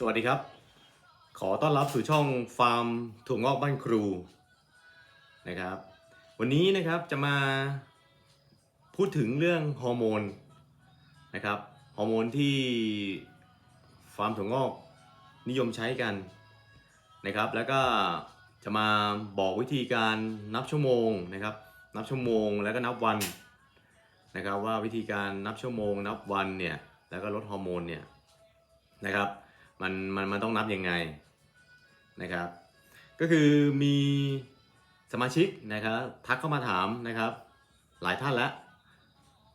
สวัสดีครับ ขอต้อนรับสู่ช่องฟาร์มถั่วงอกบ้านครูนะครับ วันนี้นะครับจะมาพูดถึงเรื่องฮอร์โมนนะครับฮอร์โมนที่ฟาร์มถั่วงอกนิยมใช้กันนะครับ แล้วก็จะมาบอกวิธีการนับชั่วโมงนะครับ นับชั่วโมงแล้วก็นับวันนะครับว่าวิธีการนับชั่วโมง นับวันเนี่ยแล้วก็ลดฮอร์โมนเนี่ยนะครับ มันมันมันต้องนับยังไงนะครับ ก็คือมีสมาชิกนะครับทักเข้ามาถามนะครับ หลายท่านแล้ว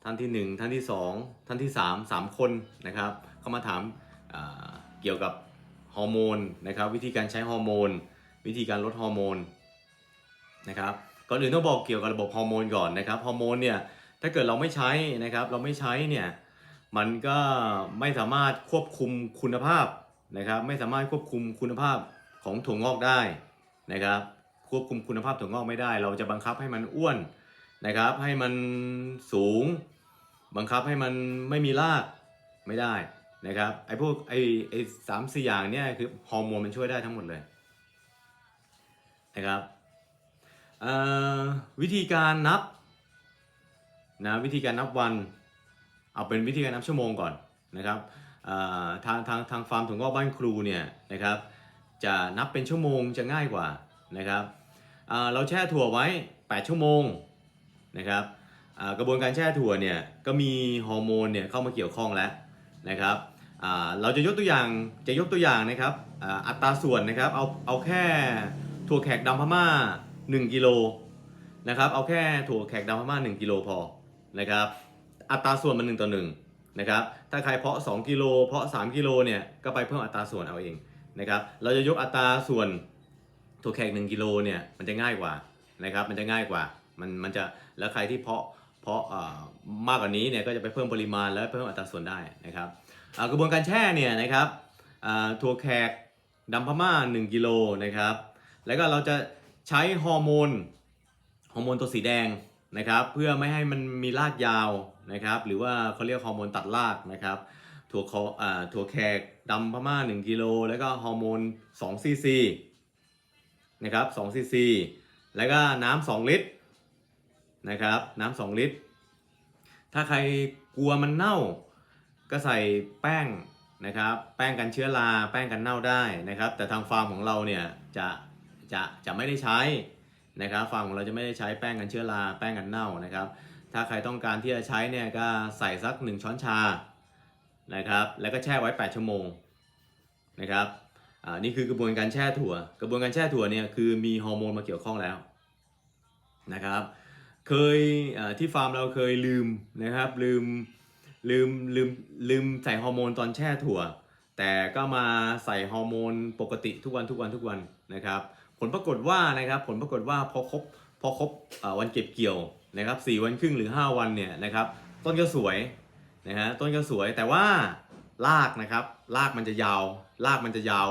ท่านที่หนึ่งท่านที่สองท่านที่สามสามคนนะครับ เข้ามาถามอ่าเกี่ยวกับฮอร์โมนนะครับ วิธีการใช้ฮอร์โมน วิธีการลดฮอร์โมนนะครับก่อนอื่นต้องบอกเกี่ยวกับระบบฮอร์โมนก่อนนะครับฮอร์โมนเนี่ยถ้าเกิดเราไม่ใช้นะครับ เราไม่ใช้เนี่ยมันก็ไม่สามารถควบคุมคุณภาพ นะครับไม่สามารถควบคุมคุณภาพของถั่วงอกได้นะครับ ควบคุมคุณภาพถั่วงอกไม่ได้ เราจะบังคับให้มันอ้วนนะครับ ให้มันสูง บังคับให้มันไม่มีรากไม่ได้นะครับไอ้พวกไอ้ไอ้สามสี่อย่างเนี่ยคือฮอร์โมนมันช่วยได้ทั้งหมดเลยนะครับวิธีการนับนะวิธีการนับวันเอาเป็นวิธีการนับชั่วโมงก่อนนะครับ ทางทางทางฟาร์มถั่วงอกบ้านครูเนี่ยนะครับจะนับเป็นชั่วโมงจะง่ายกว่านะครับเราแช่ถั่วไว้ 8 ชั่วโมงนะครับกระบวนการแช่ถั่วเนี่ยก็มีฮอร์โมนเนี่ยเข้ามาเกี่ยวข้องแล้วนะครับเราจะยกตัวอย่างจะยกตัวอย่างนะครับอ,อัตราส่วนนะครับเอาเอาแค่ถั่วแขกดำพม่า 1กิโลนะครับเอาแค่ถั่วแขกดำพม่า 1กิโลพอนะครับอัตราส่วนมัน1ต่อ1 นะครับ ถ้าใครเพาะ 2 กิโล เพาะ 3 กิโลเนี่ย ก็ไปเพิ่มอัตราส่วนเอาเองนะครับ เราจะยกอัตราส่วนถั่วแขก1กิโลเนี่ย มันจะง่ายกว่านะครับ มันจะง่ายกว่า มัน มันจะ แล้วใครที่เพาะ เพาะมากกว่านี้เนี่ย ก็จะไปเพิ่มปริมาณและเพิ่มอัตราส่วนได้นะครับ กระบวนการแช่เนี่ยนะครับถั่วแขกดำพม่า 1 กิโลนะครับ แล้วก็เราจะใช้ฮอร์โมน ฮอร์โมนตัวสีแดง นะครับเพื่อไม่ให้มันมีรากยาวนะครับหรือว่าเขาเรียกฮอร์โมนตัดรากนะครับถั่วคออ่าถั่วแขกดำพม่า 1กิโลแล้วก็ฮอร์โมน2ซีซีนะครับ2ซีซีแล้วก็น้ำ2ลิตรนะครับน้ำ2ลิตร ถ้าใครกลัวมันเน่า ก็ใส่แป้งนะครับแป้งกันเชื้อราแป้งกันเน่าได้นะครับแต่ทางฟาร์มของเราเนี่ยจะจะจะไม่ได้ใช้ นะครับฟาร์มของเราจะไม่ได้ใช้แป้งกันเชื้อราแป้งกันเน่านะครับ ถ้าใครต้องการที่จะใช้เนี่ยก็ใส่สัก 1 ช้อนชานะครับแล้วก็แช่ไว้ 8 ชั่วโมงนะครับอ่านี่คือกระบวนการแช่ถั่ว กระบวนการแช่ถั่วเนี่ยคือมีฮอร์โมนมาเกี่ยวข้องแล้วนะครับเคยที่ฟาร์มเราเคยลืมนะครับลืมลืมลืมลืมใส่ฮอร์โมนตอนแช่ถั่ว แต่ก็มาใส่ฮอร์โมนปกติทุกวันทุกวันทุกวันนะครับ ผลปรากฏว่านะครับผลปรากฏว่าพอครบพอครบวันเก็บเกี่ยวนะครับ4วันครึ่งหรือ 5 วันเนี่ยนะครับต้นก็สวยนะฮะต้นก็สวยแต่ว่ารากนะครับรากมันจะยาวรากมันจะยาว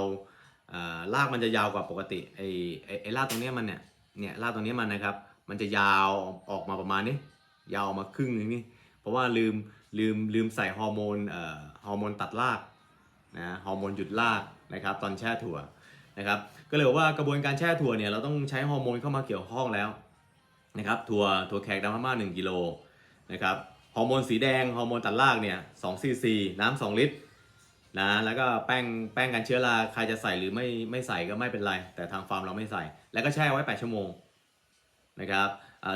อ่ารากมันจะยาวกว่าปกติไอ้ไอ้ไอรากตรงเนี้ยมันเนี่ยเนี่ยรากตรงเนี้ยมันนะครับ มันจะยาวออกมาประมาณนี้ยาวออกมาครึ่งหนึงนี่เพราะว่าลืมลืมลืมใส่ฮอร์โมนฮอร์โมนตัดรากนะฮอร์โมนหยุดรากนะครับตอนแช่ถั่ว นะครับก็เลยบอกว่ากระบวนการแช่ถั่วเนี่ยเราต้องใช้ฮอร์โมนเข้ามาเกี่ยวข้องแล้วนะครับถั่วถั่วแขกดำพม่า1กิโลนะครับฮอร์โมนสีแดงฮอร์โมนตัดรากเนี่ย2ซีซีน้ำ2ลิตรนะแล้วก็แป้งแป้งกันเชื้อราใครจะใส่หรือไม่ไม่ใส่ก็ไม่เป็นไร แต่ทางฟาร์มเราไม่ใส่ แล้วก็แช่ไว้ 8 ชั่วโมงนะครับ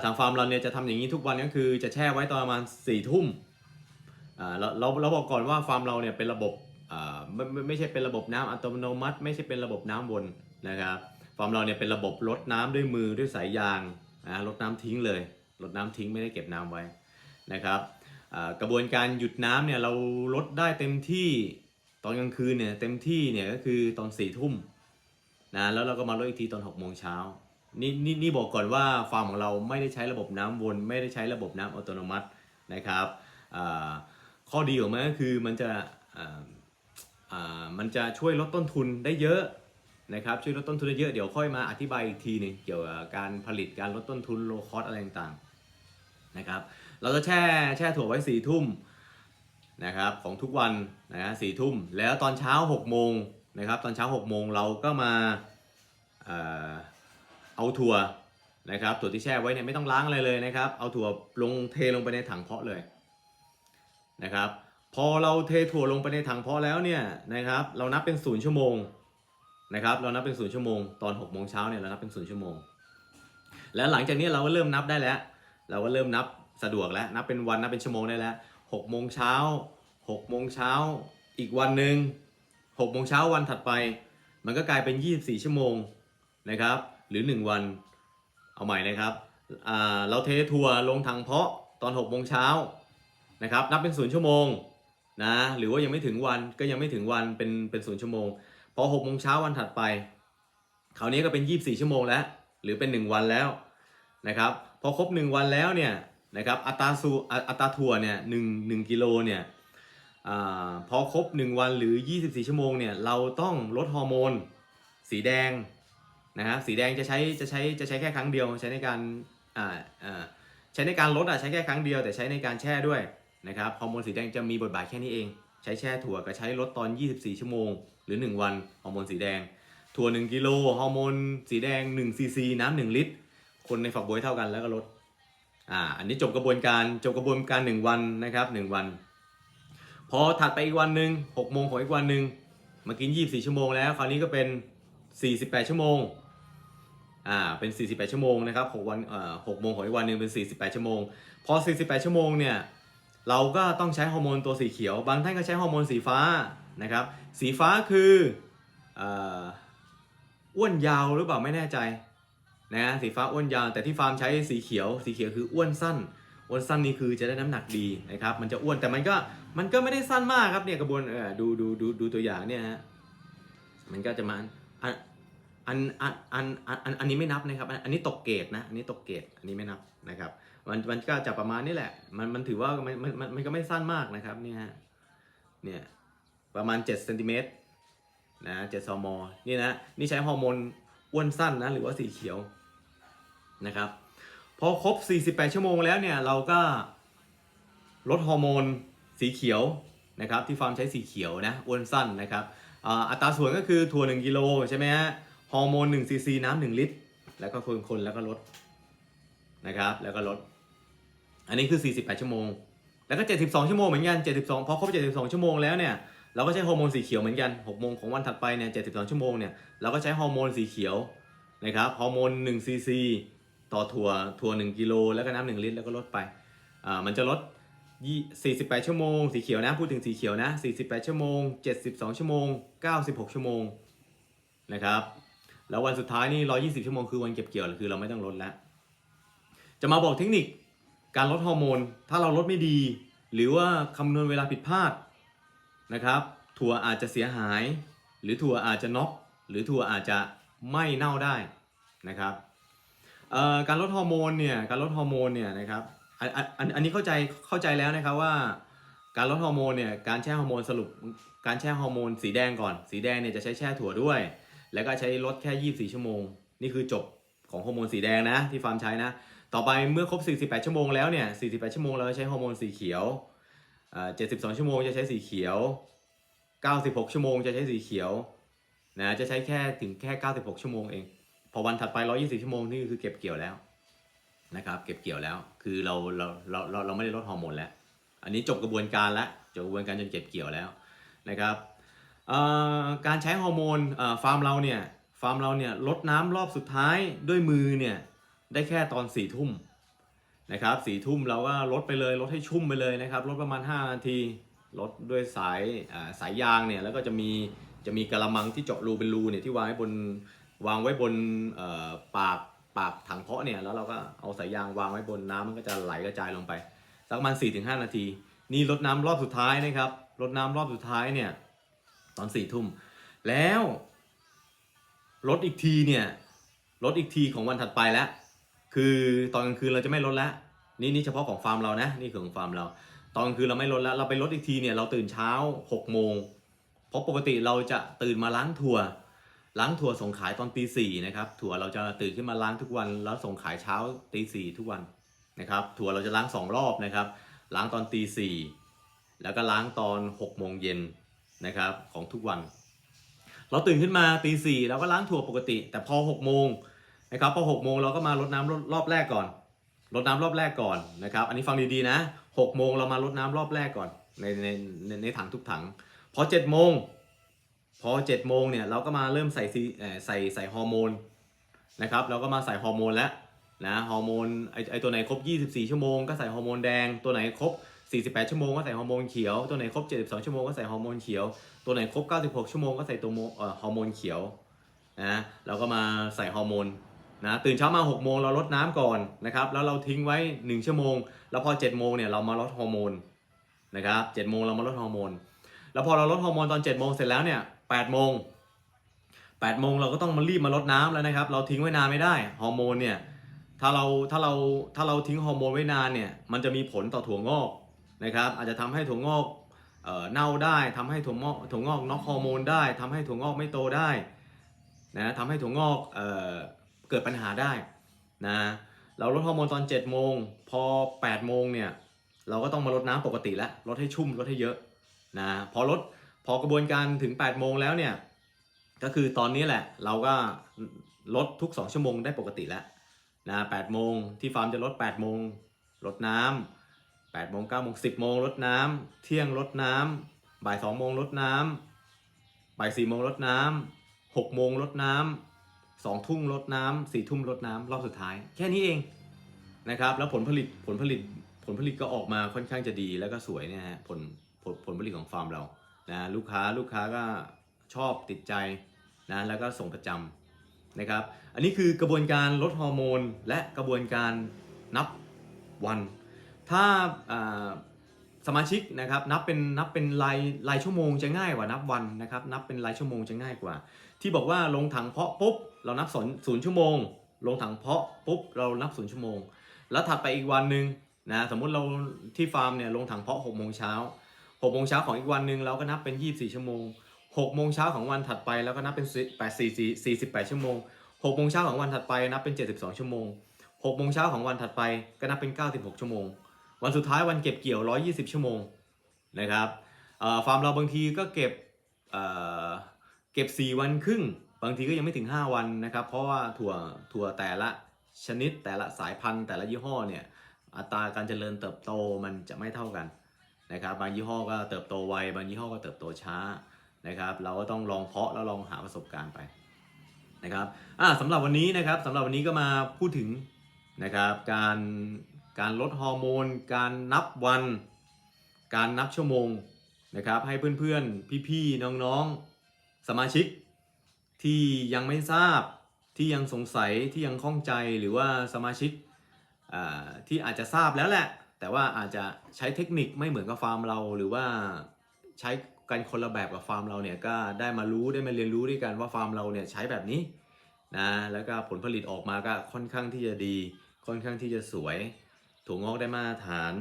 ทางฟาร์มเราเนี่ยจะทำอย่างนี้ทุกวันก็คือจะแช่ไว้ตอนประมาณ4ทุ่มเราเราเราบอกก่อนว่าฟาร์มเราเนี่ยเป็นระบบ ไม่ไม่ใช่เป็นระบบน้ำอัตโนมัติ ไม่ใช่เป็นระบบน้ำวนนะครับฟาร์มเราเนี่ยเป็นระบบลดน้ำด้วยมือด้วยสายยางนะลดน้ำทิ้งเลยลดน้ำทิ้งไม่ได้เก็บน้ำไว้นะครับกระบวนการหยุดน้ำเนี่ยเราลดได้เต็มที่ตอนกลางคืนเนี่ยเต็มที่เนี่ยก็คือตอนสี่ทุ่มนะแล้วเราก็มาลดอีกทีตอน6กโมงเช้านี่นี่นี่บอกก่อนว่าฟาร์มของเราไม่ได้ใช้ระบบน้ำวน ไม่ได้ใช้ระบบน้ำอัตโนมัตินะครับข้อดีของมันก็คือมันจะ มันจะช่วยลดต้นทุนได้เยอะนะครับช่วยลดต้นทุนได้เยอะเดี๋ยวค่อยมาอธิบายอีกทีนึงเกี่ยวกับการผลิตการลดต้นทุนโลคอสอะไรต่างๆนะครับเราจะแช่แช่ถั่วไว้สี่ทุ่มนะครับของทุกวันนะฮะสี่ทุ่มแล้วตอนเช้า6กโมงนะครับตอนเช้า6โมงเราก็มาเอาถั่วนะครับถั่วที่แช่ไว้เนี่ยไม่ต้องล้างอะไรเลยนะครับ เอาถั่วลงเทลงไปในถังเพาะเลยนะครับ พอเราเทถั่วลงไปในถังเพาะแล้วเนี่ยนะครับ เรานับเป็นศูนย์ชั่วโมงนะครับ เรานับเป็นศูนย์ชั่วโมงตอน6โมงเช้าเนี่ยเรานับเป็นศูนย์ชั่วโมง แล้วหลังจากนี้เราก็เริ่มนับได้แล้ว เราก็เริ่มนับสะดวกแล้วนับเป็นวันนับเป็นชั่วโมงได้แล้วหกโมงเช้าหกโมงเช้าอีกวันหนึ่งหกโมงเช้าวันถัดไป มันก็กลายเป็น 24 ชั่วโมงนะครับ หรือ 1 วันเอาใหม่นะครับเราเทถั่วลงถังเพาะตอน6โมงเช้านะครับ นับเป็นศูนย์ชั่วโมง นะหรือว่ายังไม่ถึงวันก็ยังไม่ถึงวันเป็นเป็นศูนย์ชั่วโมง พอ6โมงเช้าวันถัดไปคราวนี้ก็เป็น 24 ชั่วโมงแล้ว หรือเป็น 1 วันแล้วนะครับพอครบ 1 วันแล้วเนี่ยนะครับอัตราสูอัตราถั่วเนี่ยหนึ่งหนึ่งกิโลเนี่ยอพอครบ 1 วันหรือ 24 ชั่วโมงเนี่ยเราต้องลดฮอร์โมน สีแดงนะฮะสีแดงจะใช้จะใช้จะใช้แค่ครั้งเดียวใช้ในการอ่าอ่าใช้ในการลดอะใช้แค่ครั้งเดียวแต่ใช้ในการแช่ด้วย นะครับฮอร์โมนสีแดงจะมีบทบาทแค่นี้เอง ใช้แช่ถั่วกับใช้ลดตอน 24 ชั่วโมง หรือ 1 วันฮอร์โมนสีแดง ถั่ว 1กิโลฮอร์โมนสีแดง1ซีซีน้ำ1ลิตร คนในฝักบัวเท่ากันแล้วก็ลดอ่าอันนี้จบกระบวนการจบกระบวนการ 1 วันนะครับ1วัน พอถัดไปอีกวันหนึ่ง6โมงของอีกวันหนึ่งมากิน 24 ชั่วโมงแล้ว คราวนี้ก็เป็น 48 ชั่วโมงอ่าเป็น 48 ชั่วโมงนะครับ6วันเอ่อ6โมงของอีกวันหนึ่งเป็น 48 ชั่วโมง พอ 48 ชั่วโมงเนี่ย เราก็ต้องใช้ฮอร์โมนตัวสีเขียว บางท่านก็ใช้ฮอร์โมนสีฟ้านะครับ สีฟ้าคืออ้วนยาวหรือเปล่าไม่แน่ใจนะสีฟ้าอ้วนยาว แต่ที่ฟาร์มใช้สีเขียว สีเขียวคืออ้วนสั้นอ้วนสั้นนี่คือจะได้น้ำหนักดีนะครับ มันจะอ้วนแต่มันก็มันก็ไม่ได้สั้นมากครับเนี่ยกระบวนเออดูดูดูดูตัวอย่างเนี่ยฮะมันก็จะมาอันอันอันอันอันอันอันนี้ไม่นับนะครับอันอันนี้ตกเกรดนะอันนี้ตกเกรดอันนี้ไม่นับนะครับ มันมันก็จะประมาณนี้แหละ มันมันถือว่ามันมันมันมันก็ไม่สั้นมากนะครับเนี่ยฮะเนี่ยประมาณ7เซนติเมตรนะเจ็ดซมนี่นะนี่ใช้ฮอร์โมนอ้วนสั้นนะหรือว่าสีเขียวนะครับพอครบ 48 ชั่วโมงแล้วเนี่ยเราก็ลดฮอร์โมนสีเขียวนะครับที่ฟาร์มใช้สีเขียวนะอ้วนสั้นนะครับอ,อัตราส่วนก็คือถั่ว 1กิโลใช่ไหมฮะฮอร์โมน1ซีซีน้ำ1ลิตร แล้วก็คนๆแล้วก็ลดนะครับแล้วก็ลด อันนี้คือ 48 ชั่วโมง แล้วก็ 72 ชั่วโมงเหมือนกัน 72 พอครบ 72 ชั่วโมงแล้วเนี่ย เราก็ใช้ฮอร์โมนสีเขียวเหมือนกัน 6 โมงของวันถัดไปเนี่ย 72 ชั่วโมงเนี่ย เราก็ใช้ฮอร์โมนสีเขียวนะครับ ฮอร์โมน1ซีซีต่อถั่ว ถั่ว 1 กิโล แล้วก็น้ำ1ลิตร แล้วก็ลดไป อ่า มันจะลด 48 ชั่วโมง สีเขียวนะ พูดถึงสีเขียวนะ 48 ชั่วโมง 72 ชั่วโมง 96 ชั่วโมงนะครับ แล้ววันสุดท้ายนี่ 120 ชั่วโมงคือวันเก็บเกี่ยว คือเราไม่ต้องลดแล้ว จะมาบอกเทคนิค การลดฮอร์โมน ถ้าเราลดไม่ดี หรือว่าคำนวณเวลาผิดพลาดนะครับ ถั่วอาจจะเสียหาย หรือถั่วอาจจะน็อกหรือถั่วอาจจะไม่เน่าได้นะครับการลดฮอร์โมนเนี่ยการลดฮอร์โมนเนี่ยนะครับอันอันอันอันนี้เข้าใจเข้าใจแล้วนะครับว่า การลดฮอร์โมนเนี่ยการแช่ฮอร์โมนสรุปการแช่ฮอร์โมนสีแดงก่อน สีแดงเนี่ยจะใช้แช่ถั่วด้วย แล้วก็ใช้ลดแค่ 24 ชั่วโมง นี่คือจบของฮอร์โมนสีแดงนะที่ฟาร์มใช้นะ ต่อไปเมื่อครบ 48 ชั่วโมงแล้วเนี่ย 48 ชั่วโมงเราจะใช้ฮอร์โมนสีเขียว72 ชั่วโมงจะใช้สีเขียว 96 ชั่วโมงจะใช้สีเขียวนะจะใช้แค่ถึงแค่ 96 ชั่วโมงเอง พอวันถัดไป 120 ชั่วโมงนี่คือเก็บเกี่ยวแล้วนะครับเก็บเกี่ยวแล้วคือเราเราเราเราเราไม่ได้ลดฮอร์โมนแล้ว อันนี้จบกระบวนการแล้วจบกระบวนการจนเก็บเกี่ยวแล้วนะครับการใช้ฮอร์โมนฟาร์มเราเนี่ยฟาร์มเราเนี่ยลดน้ำรอบสุดท้ายด้วยมือเนี่ย ได้แค่ตอน4ี่ทุ่มนะครับสี่ทุ่มเราก็ลดไปเลยลดให้ชุ่มไปเลยนะครับลดประมาณ 5 นาทีลดด้วยสายสายยางเนี่ยแล้วก็จะมีจะมีกระมังที่เจาะรูเป็นรูเนี่ยที่วางไว้บนวางไว้บนปากปากถังเพาะเนี่ยแล้วเราก็เอาสายยางวางไว้บนน้ำมันก็จะไหลกระจายลงไป สักประมาณ4-5นาที นี่ลดน้ำรอบสุดท้ายนะครับลดน้ำรอบสุดท้ายเนี่ยตอน4ทุ่มแล้วลดอีกทีเนี่ยลดอีกทีของวันถัดไปแล้ว คือตอนกลางคืนเราจะไม่ลดแล้วนี่นี่เฉพาะของฟาร์มเรานะนี่คือของฟาร์มเรา ตอนกลางคืนเราไม่ลดแล้วเราไปลดอีกทีเนี่ยเราตื่นเช้า6โมงเพราะปกติเราจะตื่นมาล้างถั่วล้างถั่วส่งขายตอนตีสี่นะครับถั่วเราจะตื่นขึ้นมาล้างทุกวันแล้วส่งขายเช้าตีสี่ทุกวันนะครับถั่วเราจะล้างสองรอบนะครับล้างตอนตีสี่แล้วก็ล้างตอน6โมงเย็นนะครับของทุกวัน เราตื่นขึ้นมาตีสี่เราก็ล้างถั่วปกติ แต่พอ6กโมง นะครับพอ6กโมงเราก็มารดน้ำรอบรอบแรกก่อนรดน้ำรอบแรกก่อนนะครับ อันนี้ฟังดีๆนะ6กโมงเรามารดน้ำรอบแรกก่อนในในในในถังทุกถัง พอ7จ็ดโมงพอ7จ็ดโมงเนี่ยเราก็มาเริ่มใส่ซีใส่ใส่ฮอร์โมนนะครับเราก็มาใส่ฮอร์โมนแล้วนะฮอร์โมนไอไอตัวไหนครบ 24 ชั่วโมงก็ใส่ฮอร์โมนแดง ตัวไหนครบ 48 ชั่วโมงก็ใส่ฮอร์โมนเขียว ตัวไหนครบ 72 ชั่วโมงก็ใส่ฮอร์โมนเขียว ตัวไหนครบ 96 ชั่วโมงก็ใส่ตัวโมฮอร์โมนเขียวนะเราก็มาใส่ฮอร์โมน นะตื่นเช้ามา6โมงเราลดน้ำก่อนนะครับแล้วเราทิ้งไว้ 1 ชั่วโมง แล้วพอ7โมงเนี่ยเรามาลดฮอร์โมนนะครับ7โมงเรามาลดฮอร์โมนแล้วพอเราลดฮอร์โมนตอน7โมงเสร็จแล้วเนี่ย8โมง8โมงเราก็ต้องมารีบมาลดน้ำแล้วนะครับเราทิ้งไว้นานไม่ได้ฮอร์โมนเนี่ยถ้าเราถ้าเราถ้าเราทิ้งฮอร์โมนไว้นานเนี่ยมันจะมีผลต่อถั่วงอกนะครับอาจจะทำให้ถั่วงอกเน่าได้ทำให้ถั่วงอกถั่วงอกน็อกฮอร์โมนได้ทำให้ถั่วงอกไม่โตได้นะทำให้ถั่วงอกเอ่อ เกิดปัญหาได้นะเราลดฮอร์โมนตอน7โมงพอ8โมงเนี่ยเราก็ต้องมาลดน้ำปกติแล้วลดให้ชุ่มลดให้เยอะนะพอลดพอกระบวนการถึง8โมงแล้วเนี่ยก็คือตอนนี้แหละเราก็ลดทุก 2 ชั่วโมงได้ปกติแล้วนะ8โมงที่ฟาร์มจะลด8โมงลดน้ำ8โมง9โมง10โมงลดน้ำเที่ยงลดน้ำบ่าย2โมงลดน้ำบ่าย4โมงลดน้ำ6โมงลดน้ำ2ทุ่มลดน้ำ4ทุ่มลดน้ำรอบสุดท้าย แค่นี้เองนะครับ แล้วผลผลิตผลผลิตผลผลิตก็ออกมาค่อนข้างจะดีแล้วก็สวยเนี่ยฮะผลผลผลผลิตของฟาร์มเรานะลูกค้าลูกค้าก็ชอบติดใจนะแล้วก็ส่งประจำนะครับ อันนี้คือกระบวนการลดฮอร์โมน และกระบวนการนับวัน ถ้าอ่าสมาชิกนะครับนับเป็นนับเป็นรายรายชั่วโมงจะง่ายกว่านับวันนะครับนับเป็นรายชั่วโมงจะง่ายกว่า ที่บอกว่าลงถังเพาะปุ๊บเรานับศูนย์ชั่วโมง ลงถังเพาะปุ๊บเรานับศูนย์ชั่วโมง แล้วถัดไปอีกวันหนึ่งนะสมมุติเราที่ฟาร์มเนี่ยลงถังเพาะ6โมงเช้า6โมงเช้าของอีกวันหนึ่งเราก็นับเป็น24ชั่วโมง6โมงเช้าของวันถัดไปแล้วก็นับเป็น8 4 48ชั่วโมง6โมงเช้าของวันถัดไปนับเป็น72ชั่วโมง6โมงเช้าของวันถัดไปก็นับเป็น96ชั่วโมง วันสุดท้ายวันเก็บเกี่ยว120ชั่วโมงนะครับฟาร์มเราบางทีก็เก็บ เก็บ 4 วันครึ่ง บางทีก็ยังไม่ถึง 5 วันนะครับ เพราะว่าถั่วถั่วแต่ละชนิดแต่ละสายพันธุ์ แต่ละยี่ห้อเนี่ยอัตราการเจริญเติบโตมันจะไม่เท่ากันนะครับ บางยี่ห้อก็เติบโตไวบางยี่ห้อก็เติบโตช้านะครับ เราก็ต้องลองเพาะแล้วลองหาประสบการณ์ไปนะครับอ่าสำหรับวันนี้นะครับสำหรับวันนี้ก็มาพูดถึงนะครับการการลดฮอร์โมน การนับวัน การนับชั่วโมงนะครับให้เพื่อนๆ พี่ๆ น้องๆ สมาชิกที่ยังไม่ทราบที่ยังสงสัยที่ยังข้องใจหรือว่าสมาชิกที่อาจจะทราบแล้วแหละ แต่ว่าอาจจะใช้เทคนิคไม่เหมือนกับฟาร์มเรา หรือว่าใช้กันคนละแบบกับฟาร์มเราเนี่ยก็ได้มารู้ได้มาเรียนรู้ด้วยกันว่าฟาร์มเราเนี่ยใช้แบบนี้นะแล้วก็ผลผลิตออกมาก็ค่อนข้างที่จะดี ค่อนข้างที่จะสวยถั่วงอกได้มาตรฐาน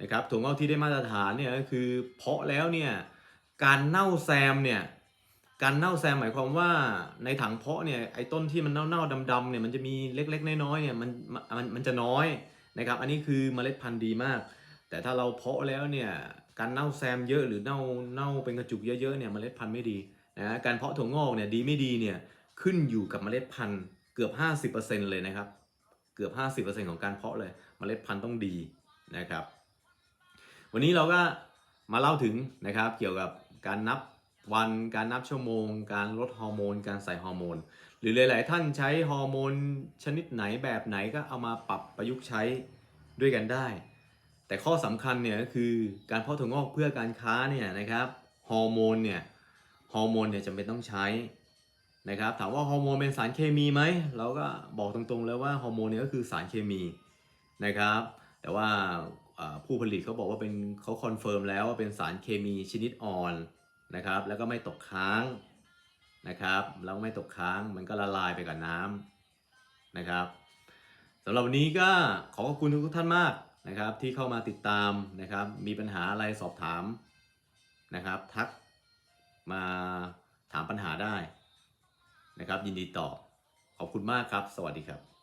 นะครับถั่วงอกที่ได้มาตรฐานเนี่ยก็คือเพาะแล้วเนี่ยการเน่าแซมเนี่ย การเน่าแซมหมายความว่าในถังเพาะเนี่ยไอ้ต้นที่มันเน่าๆดำๆเนี่ยมันจะมีเล็กๆน้อยๆเนี่ยมันมันมันจะน้อยนะครับ อันนี้คือเมล็ดพันธุ์ดีมาก แต่ถ้าเราเพาะแล้วเนี่ยการเน่าแซมเยอะหรือเน่าเน่าเป็นกระจุกเยอะๆเนี่ยเมล็ดพันธุ์ไม่ดีนะการเพาะถั่วงอกเนี่ยดีไม่ดีเนี่ยขึ้นอยู่กับเมล็ดพันธุ์เกือบ 50%เลยนะครับ เกือบ 50%ของการเพาะเลยเมล็ดพันธุ์ต้องดีนะครับ วันนี้เราก็มาเล่าถึงนะครับเกี่ยวกับการนับ วันการนับชั่วโมง การลดฮอร์โมน การใส่ฮอร์โมน หรือหลาย ๆ ท่านใช้ฮอร์โมนชนิดไหนแบบไหนก็เอามาปรับประยุกต์ใช้ด้วยกันได้ แต่ข้อสำคัญเนี่ยก็คือการเพาะถั่วงอกเพื่อการค้าเนี่ยนะครับฮอร์โมนเนี่ยฮอร์โมนเนี่ยจำเป็นต้องใช้นะครับถามว่าฮอร์โมนเป็นสารเคมีไหมเราก็บอกตรงๆเลยว่าฮอร์โมนเนี่ยก็คือสารเคมีนะครับแต่ว่าผู้ผลิตเขาบอกว่าเป็นเขาคอนเฟิร์มแล้วว่าเป็นสารเคมีชนิดอ่อน นะครับ แล้วก็ไม่ตกค้างนะครับแล้วไม่ตกค้างมันก็ละลายไปกับน้ำนะครับสำหรับวันนี้ก็ขอขอบคุณทุกท่านมากนะครับ ที่เข้ามาติดตามนะครับ มีปัญหาอะไรสอบถามนะครับ ทักมาถามปัญหาได้นะครับ ยินดีตอบขอบคุณมากครับ สวัสดีครับ